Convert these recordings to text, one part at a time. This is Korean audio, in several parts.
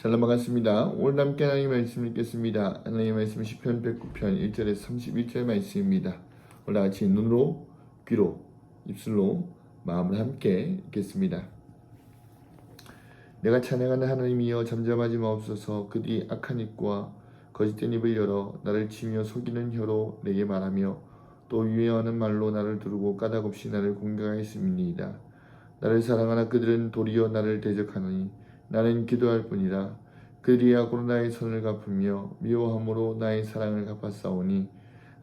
잘 넘어갔습니다. 오늘 함께 하나님의 말씀 읽겠습니다. 하나님의 말씀 10편 109편 1절에서 31절 말씀입니다. 오늘 같이 눈으로, 귀로, 입술로, 마음을 함께 읽겠습니다. 내가 찬양하는 하나님이여 잠잠하지 마옵소서 그들이 악한 입과 거짓된 입을 열어 나를 치며 속이는 혀로 내게 말하며 또 유해하는 말로 나를 두르고 까닭없이 나를 공격하였음이니이다. 나를 사랑하나 그들은 도리어 나를 대적하노니 나는 기도할 뿐이라 악으로 나의 선을 갚으며 미워함으로 나의 사랑을 갚았사오니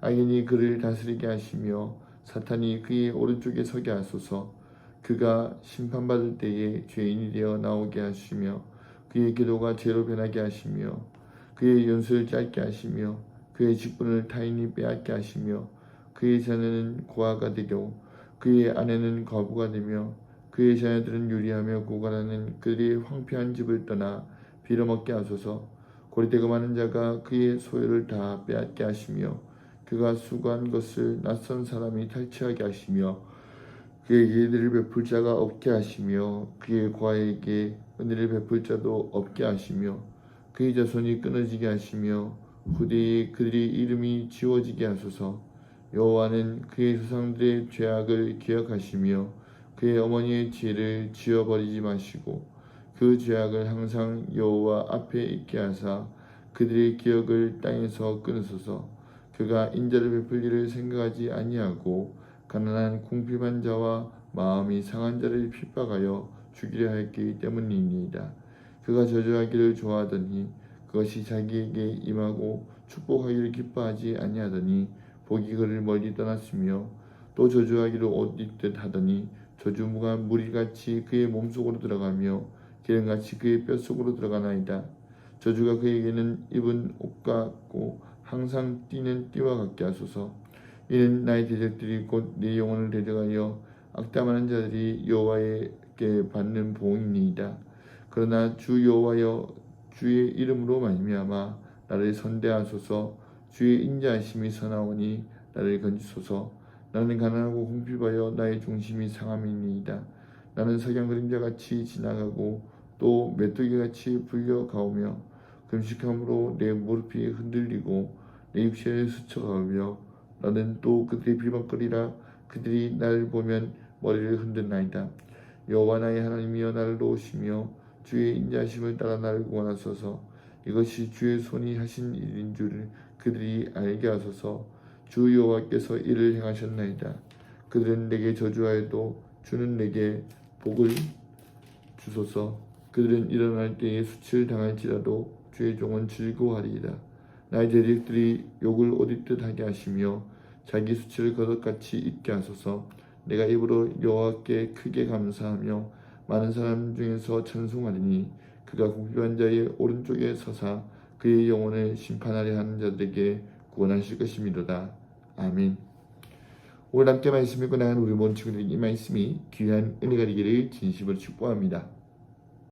악인이 그를 다스리게 하시며 사탄이 그의 오른쪽에 서게 하소서. 그가 심판받을 때에 죄인이 되어 나오게 하시며 그의 기도가 죄로 변하게 하시며 그의 연수를 짧게 하시며 그의 직분을 타인이 빼앗게 하시며 그의 자녀는 고아가 되고 그의 아내는 과부가 되며 그의 자녀들은 유리하며 고관하는 그들의 황폐한 집을 떠나 빌어먹게 하소서. 고리대가 많은 자가 그의 소유를 다 빼앗게 하시며 그가 수고한 것을 낯선 사람이 탈취하게 하시며 그에게 은혜를 베풀 자가 없게 하시며 그의 과에게 은혜를 베풀 자도 없게 하시며 그의 자손이 끊어지게 하시며 후대에 그들의 이름이 지워지게 하소서. 여호와는 그의 조상들의 죄악을 기억하시며 그의 어머니의 죄를 지워버리지 마시고 그 죄악을 항상 여호와 앞에 있게 하사 그들의 기억을 땅에서 끊으소서 그가 인자를 베풀 일을 생각하지 아니하고 가난한 궁핍한 자와 마음이 상한 자를 핍박하여 죽이려 했기 때문이니이다. 그가 저주하기를 좋아하더니 그것이 자기에게 임하고 축복하기를 기뻐하지 아니하더니 복이 그를 멀리 떠났으며 또 저주하기를 옷 입듯 하더니 저주무가 무리같이 그의 몸속으로 들어가며 기름같이 그의 뼛속으로 들어가나이다. 저주가 그에게는 입은 옷 같고 항상 뛰는 띠와 같게 하소서. 이는 나의 대적들이 곧내 영혼을 대적하여 악담하는 자들이 여호와에게 받는 보응이니이다. 그러나 주 여호와여 주의 이름으로 말미암아 나를 선대하소서. 주의 인자하심이 서나오니 나를 건지소서. 나는 가난하고 궁핍하여 나의 중심이 상함이니이다. 나는 석양 그림자같이 지나가고 또 메뚜기같이 불려가오며 금식함으로 내 무릎이 흔들리고 내 육체를 스쳐가며 나는 또 그들의 비방거리라 그들이 나를 보면 머리를 흔든나이다. 여호와 나의 하나님이여 나를 도우시며 주의 인자하심을 따라 나를 구원하소서. 이것이 주의 손이 하신 일인 줄 그들이 알게 하소서. 주 여호와께서 이를 행하셨나이다. 그들은 내게 저주하여도 주는 내게 복을 주소서. 그들은 일어날 때에 수치를 당할지라도 주의 종은 즐거워하리이다. 나의 대적들이 욕을 오디듯 하게 하시며 자기 수치를 거덕같이 잊게 하소서. 내가 입으로 여호와께 크게 감사하며 많은 사람 중에서 찬송하리니 그가 궁핍한 자의 오른쪽에 서사 그의 영혼을 심판하려 하는 자들에게 구원하실 것이미로다. 아멘. 오늘 함께 말씀 읽고 나간 우리 모든 친구들에게 이 말씀이 귀한 은혜가 되기를 진심으로 축복합니다.